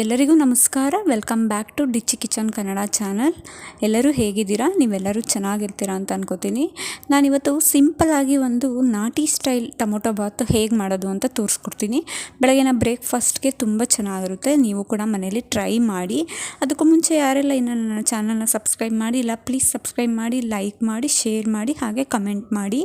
ಎಲ್ಲರಿಗೂ ನಮಸ್ಕಾರ. Welcome back to Dichchi kitchen Kannada channel ಎಲ್ಲರೂ ಹೇಗಿದ್ದೀರಾ? ನೀವೆಲ್ಲರೂ ಚೆನ್ನಾಗಿರ್ತೀರಾ ಅಂತ ಅನ್ಕೋತೀನಿ. ನಾನಿವತ್ತು ಸಿಂಪಲಾಗಿ ಒಂದು ನಾಟಿ ಸ್ಟೈಲ್ ಟೊಮೊಟೊ ಬಾತ್ ಹೇಗೆ ಮಾಡೋದು ಅಂತ ತೋರಿಸ್ಕೊಡ್ತೀನಿ. ಬೆಳಗಿನ ಬ್ರೇಕ್ಫಾಸ್ಟ್ಗೆ ತುಂಬ ಚೆನ್ನಾಗಿರುತ್ತೆ. ನೀವು ಕೂಡ ಮನೇಲಿ ಟ್ರೈ ಮಾಡಿ. ಅದಕ್ಕೂ ಮುಂಚೆ ಯಾರೆಲ್ಲ ಇನ್ನು ನನ್ನ ಚಾನಲ್ನ ಸಬ್ಸ್ಕ್ರೈಬ್ ಮಾಡಿಲ್ಲ ಪ್ಲೀಸ್ ಸಬ್ಸ್ಕ್ರೈಬ್ ಮಾಡಿ ಲೈಕ್ ಮಾಡಿ ಶೇರ್ ಮಾಡಿ, ಹಾಗೆ ಕಮೆಂಟ್ ಮಾಡಿ.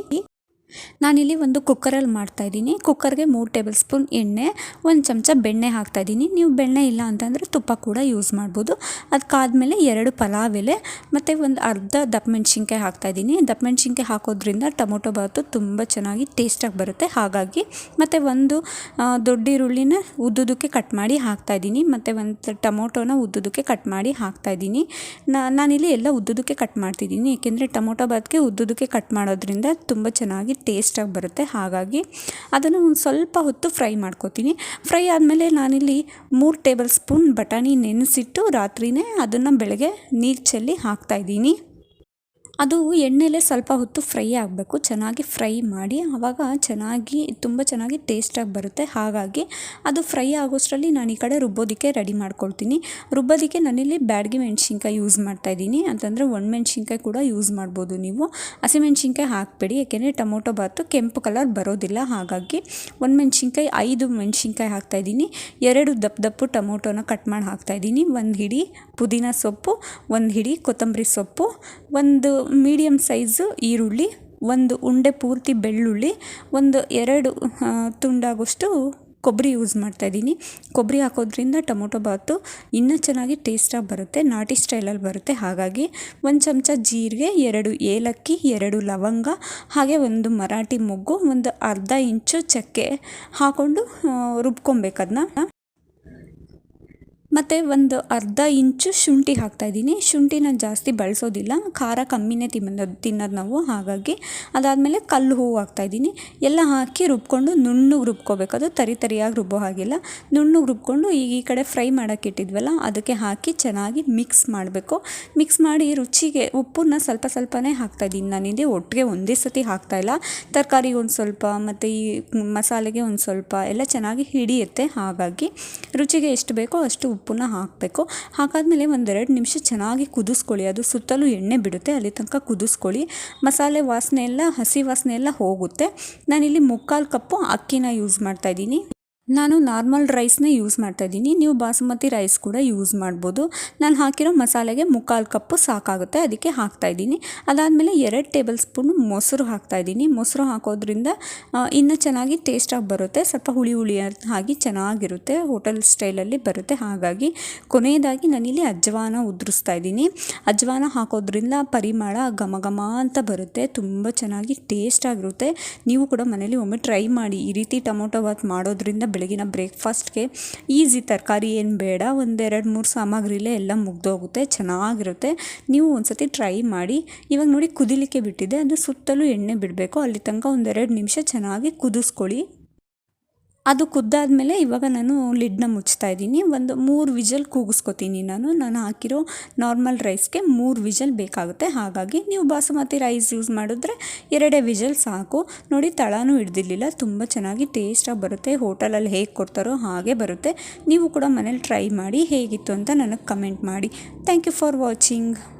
ನಾನಿಲ್ಲಿ ಒಂದು ಕುಕ್ಕರಲ್ಲಿ ಮಾಡ್ತಾಯಿದ್ದೀನಿ. ಕುಕ್ಕರ್ಗೆ ಮೂರು ಟೇಬಲ್ ಸ್ಪೂನ್ ಎಣ್ಣೆ, ಒಂದು ಚಮಚ ಬೆಣ್ಣೆ ಹಾಕ್ತಾಯಿದ್ದೀನಿ. ನೀವು ಬೆಣ್ಣೆ ಇಲ್ಲ ಅಂತಂದರೆ ತುಪ್ಪ ಕೂಡ ಯೂಸ್ ಮಾಡ್ಬೋದು. ಅದಕ್ಕಾದಮೇಲೆ ಎರಡು ಪಲಾವ್ ಎಲೆ, ಮತ್ತು ಒಂದು ಅರ್ಧ ದಪ್ಪ ಮೆಣಸಿನ್ಕಾಯಿ ಹಾಕ್ತಾಯಿದ್ದೀನಿ. ದಪ್ಪ ಮೆಣಸಿನ್ಕಾಯಿ ಹಾಕೋದ್ರಿಂದ ಟೊಮೊಟೊ ಬಾತು ತುಂಬ ಚೆನ್ನಾಗಿ ಟೇಸ್ಟಾಗಿ ಬರುತ್ತೆ. ಹಾಗಾಗಿ ಮತ್ತು ಒಂದು ದೊಡ್ಡ ಈರುಳ್ಳಿನ ಉದ್ದುದಕ್ಕೆ ಕಟ್ ಮಾಡಿ ಹಾಕ್ತಾಯಿದ್ದೀನಿ. ಮತ್ತು ಒಂದು ಟೊಮೊಟೊನ ಉದ್ದುದಕ್ಕೆ ಕಟ್ ಮಾಡಿ ಹಾಕ್ತಾಯಿದ್ದೀನಿ. ನಾನಿಲ್ಲಿ ಎಲ್ಲ ಉದ್ದುದಕ್ಕೆ ಕಟ್ ಮಾಡ್ತಿದ್ದೀನಿ. ಏಕೆಂದರೆ ಟೊಮೊಟೊ ಬಾತ್ಗೆ ಉದ್ದುದಕ್ಕೆ ಕಟ್ ಮಾಡೋದ್ರಿಂದ ತುಂಬ ಚೆನ್ನಾಗಿ ಟೇಸ್ಟಾಗಿ ಬರುತ್ತೆ. ಹಾಗಾಗಿ ಅದನ್ನು ಒಂದು ಸ್ವಲ್ಪ ಹೊತ್ತು ಫ್ರೈ ಮಾಡ್ಕೋತೀನಿ. ಫ್ರೈ ಆದಮೇಲೆ ನಾನಿಲ್ಲಿ ಮೂರು ಟೇಬಲ್ ಸ್ಪೂನ್ ಬಟಾಣಿ ನೆನೆಸಿಟ್ಟು ರಾತ್ರಿಯೇ ಅದನ್ನು ಬೆಳಗ್ಗೆ ನೀರು ಚೆಲ್ಲಿ ಹಾಕ್ತಾಯಿದ್ದೀನಿ ಅದು ಎಣ್ಣೆಲೇ ಸ್ವಲ್ಪ ಹೊತ್ತು ಫ್ರೈ ಆಗಬೇಕು. ಚೆನ್ನಾಗಿ ಫ್ರೈ ಮಾಡಿ, ಆವಾಗ ಚೆನ್ನಾಗಿ, ತುಂಬ ಚೆನ್ನಾಗಿ ಟೇಸ್ಟಾಗಿ ಬರುತ್ತೆ. ಹಾಗಾಗಿ ಅದು ಫ್ರೈ ಆಗೋಷ್ಟರಲ್ಲಿ ನಾನು ಈ ಕಡೆ ರುಬ್ಬೋದಕ್ಕೆ ರೆಡಿ ಮಾಡ್ಕೊಳ್ತೀನಿ. ರುಬ್ಬೋದಕ್ಕೆ ನಾನಿಲ್ಲಿ ಬ್ಯಾಡಗಿ ಮೆಣಸಿನ್ಕಾಯಿ ಯೂಸ್ ಮಾಡ್ತಾಯಿದ್ದೀನಿ ಅಂತಂದರೆ ಒಣಮೆಣ್ಸಿನ್ಕಾಯಿ ಕೂಡ ಯೂಸ್ ಮಾಡ್ಬೋದು ನೀವು. ಹಸಿಮೆಣ್ಸಿನ್ಕಾಯಿ ಹಾಕಬೇಡಿ ಯಾಕೆಂದರೆ ಟೊಮೊಟೊ ಬಾತು ಕೆಂಪು ಕಲರ್ ಬರೋದಿಲ್ಲ. ಹಾಗಾಗಿ ಒಣಮೆಣ್ಸಿನ್ಕಾಯಿ ಐದು ಮೆಣಸಿನ್ಕಾಯಿ ಹಾಕ್ತಾಯಿದ್ದೀನಿ ಎರಡು ದಪ್ಪ ದಪ್ಪು ಟೊಮೊಟೊನ ಕಟ್ ಮಾಡಿ ಹಾಕ್ತಾಯಿದ್ದೀನಿ ಒಂದು ಹಿಡಿ ಪುದೀನ ಸೊಪ್ಪು, ಒಂದು ಹಿಡಿ ಕೊತ್ತಂಬರಿ ಸೊಪ್ಪು, ಒಂದು ಮೀಡಿಯಮ್ ಸೈಜು ಈರುಳ್ಳಿ, ಒಂದು ಉಂಡೆ ಪೂರ್ತಿ ಬೆಳ್ಳುಳ್ಳಿ, ಒಂದು ಎರಡು ತುಂಡಾಗೋಷ್ಟು ಕೊಬ್ಬರಿ ಯೂಸ್ ಮಾಡ್ತಾಯಿದ್ದೀನಿ ಕೊಬ್ಬರಿ ಹಾಕೋದ್ರಿಂದ ಟೊಮೊಟೊ ಬಾತು ಇನ್ನೂ ಚೆನ್ನಾಗಿ ಟೇಸ್ಟಾಗಿ ಬರುತ್ತೆ, ನಾಟಿ ಸ್ಟೈಲಲ್ಲಿ ಬರುತ್ತೆ. ಹಾಗಾಗಿ ಒಂದು ಚಮಚ ಜೀರಿಗೆ, ಎರಡು ಏಲಕ್ಕಿ, ಎರಡು ಲವಂಗ, ಹಾಗೆ ಒಂದು ಮರಾಠಿ ಮೊಗ್ಗು, ಒಂದು ಅರ್ಧ ಇಂಚು ಚಕ್ಕೆ ಹಾಕ್ಕೊಂಡು ರುಬ್ಕೊಬೇಕು ಅದನ್ನ ಮತ್ತು ಒಂದು ಅರ್ಧ ಇಂಚು ಶುಂಠಿ ಹಾಕ್ತಾಯಿದ್ದೀನಿ ಶುಂಠಿನ ಜಾಸ್ತಿ ಬಳಸೋದಿಲ್ಲ. ಖಾರ ಕಮ್ಮಿನೇ ತಿನ್ನೋದು ತಿನ್ನೋದು ನಾವು. ಹಾಗಾಗಿ ಅದಾದಮೇಲೆ ಕಲ್ಲು ಹೂವು ಹಾಕ್ತಾಯಿದ್ದೀನಿ ಎಲ್ಲ ಹಾಕಿ ರುಬ್ಕೊಂಡು ನುಣ್ಣಗೆ ರುಬ್ಕೋಬೇಕು. ಅದು ತರಿ ತರಿಯಾಗಿ ರುಬ್ಬೋ ಹಾಗಿಲ್ಲ. ನುಣ್ಣಗೆ ರುಬ್ಕೊಂಡು ಈಗ ಈ ಕಡೆ ಫ್ರೈ ಮಾಡೋಕ್ಕೆ ಇಟ್ಟಿದ್ವಲ್ಲ, ಅದಕ್ಕೆ ಹಾಕಿ ಚೆನ್ನಾಗಿ ಮಿಕ್ಸ್ ಮಾಡಬೇಕು. ಮಿಕ್ಸ್ ಮಾಡಿ ರುಚಿಗೆ, ಉಪ್ಪನ್ನ ಸ್ವಲ್ಪ ಸ್ವಲ್ಪನೇ ಹಾಕ್ತಾಯಿದ್ದೀನಿ ನಾನಿದೆ ಒಟ್ಟಿಗೆ ಒಂದೇ ಸತಿ ಹಾಕ್ತಾಯಿಲ್ಲ ತರಕಾರಿಗೆ ಒಂದು ಸ್ವಲ್ಪ, ಮತ್ತು ಈ ಮಸಾಲೆಗೆ ಒಂದು ಸ್ವಲ್ಪ, ಎಲ್ಲ ಚೆನ್ನಾಗಿ ಹಿಡಿಯುತ್ತೆ. ಹಾಗಾಗಿ ರುಚಿಗೆ ಎಷ್ಟು ಬೇಕೋ ಅಷ್ಟು ಉಪ್ಪನ್ನ ಹಾಕಬೇಕು. ಹಾಕಾದಮೇಲೆ ಒಂದೆರಡು ನಿಮಿಷ ಚೆನ್ನಾಗಿ ಕುದಿಸ್ಕೊಳ್ಳಿ. ಅದು ಸುತ್ತಲೂ ಎಣ್ಣೆ ಬಿಡುತ್ತೆ, ಅಲ್ಲಿ ತನಕ ಕುದಿಸ್ಕೊಳ್ಳಿ. ಮಸಾಲೆ ವಾಸನೆ ಎಲ್ಲ, ಹಸಿ ವಾಸನೆ ಎಲ್ಲ ಹೋಗುತ್ತೆ. ನಾನಿಲ್ಲಿ ಮುಕ್ಕಾಲು ಕಪ್ಪು ಅಕ್ಕಿನ ಯೂಸ್ ಮಾಡ್ತಾಯಿದ್ದೀನಿ ನಾನು ನಾರ್ಮಲ್ ರೈಸ್ನೇ ಯೂಸ್ ಮಾಡ್ತಾಯಿದ್ದೀನಿ ನೀವು ಬಾಸುಮತಿ ರೈಸ್ ಕೂಡ ಯೂಸ್ ಮಾಡ್ಬೋದು. ನಾನು ಹಾಕಿರೋ ಮಸಾಲೆಗೆ ಮುಕ್ಕಾಲು ಕಪ್ಪು ಸಾಕಾಗುತ್ತೆ. ಅದಕ್ಕೆ ಹಾಕ್ತಾಯಿದ್ದೀನಿ ಅದಾದಮೇಲೆ ಎರಡು ಟೇಬಲ್ ಸ್ಪೂನು ಮೊಸರು ಹಾಕ್ತಾಯಿದ್ದೀನಿ ಮೊಸರು ಹಾಕೋದ್ರಿಂದ ಇನ್ನೂ ಚೆನ್ನಾಗಿ ಟೇಸ್ಟಾಗಿ ಬರುತ್ತೆ. ಸ್ವಲ್ಪ ಹುಳಿ ಹುಳಿ ಆಗಿ ಚೆನ್ನಾಗಿರುತ್ತೆ. ಹೋಟೆಲ್ ಸ್ಟೈಲಲ್ಲಿ ಬರುತ್ತೆ. ಹಾಗಾಗಿ ಕೊನೆಯದಾಗಿ ನಾನಿಲ್ಲಿ ಅಜ್ವಾನ ಉದುರಿಸ್ತಾ ಇದ್ದೀನಿ. ಅಜ್ವಾನ ಹಾಕೋದ್ರಿಂದ ಪರಿಮಳ ಘಮ ಘಮ ಅಂತ ಬರುತ್ತೆ. ತುಂಬ ಚೆನ್ನಾಗಿ ಟೇಸ್ಟಾಗಿರುತ್ತೆ ನೀವು ಕೂಡ ಮನೇಲಿ ಒಮ್ಮೆ ಟ್ರೈ ಮಾಡಿ. ಈ ರೀತಿ ಟೊಮೊಟೊ ಬಾತ್ ಮಾಡೋದ್ರಿಂದ ಬೆಳಗಿನ ಬ್ರೇಕ್ಫಾಸ್ಟ್ಗೆ ಈಸಿ ತರಕಾರಿ ಏನು ಬೇಡ ಒಂದೆರಡು ಮೂರು ಸಾಮಗ್ರಿಲೇ ಎಲ್ಲ ಮುಗ್ದೋಗುತ್ತೆ, ಚೆನ್ನಾಗಿರುತ್ತೆ. ನೀವು ಒಂದ್ಸತಿ ಟ್ರೈ ಮಾಡಿ. ಇವಾಗ ನೋಡಿ ಕುದಿಲಿಕ್ಕೆ ಬಿಟ್ಟಿದೆ, ಅದು ಸುತ್ತಲೂ ಎಣ್ಣೆ ಬಿಡಬೇಕು. ಅಲ್ಲಿ ತನಕ ಒಂದೆರಡು ನಿಮಿಷ ಚೆನ್ನಾಗಿ ಕುದಿಸ್ಕೊಳ್ಳಿ. ಅದು ಕುದ್ದಾದಮೇಲೆ ಇವಾಗ ನಾನು ಲಿಡ್ನ ಮುಚ್ತಾ ಇದ್ದೀನಿ. ಒಂದು ಮೂರು ವಿಜಲ್ ಕೂಗಿಸ್ಕೊತೀನಿ ನಾನು. ನಾನು ಹಾಕಿರೋ ನಾರ್ಮಲ್ ರೈಸ್ಗೆ ಮೂರು ವಿಜಲ್ ಬೇಕಾಗುತ್ತೆ. ಹಾಗಾಗಿ ನೀವು ಬಾಸುಮತಿ ರೈಸ್ ಯೂಸ್ ಮಾಡಿದ್ರೆ ಎರಡೇ ವಿಜಲ್ ಸಾಕು. ನೋಡಿ, ತಳನೂ ಹಿಡ್ದಿರ್ಲಿಲ್ಲ. ತುಂಬ ಚೆನ್ನಾಗಿ ಟೇಸ್ಟಾಗಿ ಬರುತ್ತೆ. ಹೋಟೆಲಲ್ಲಿ ಹೇಗೆ ಕೊಡ್ತಾರೋ ಹಾಗೆ ಬರುತ್ತೆ. ನೀವು ಕೂಡ ಮನೇಲಿ ಟ್ರೈ ಮಾಡಿ ಹೇಗಿತ್ತು ಅಂತ ನನಗೆ ಕಮೆಂಟ್ ಮಾಡಿ. Thank you for watching.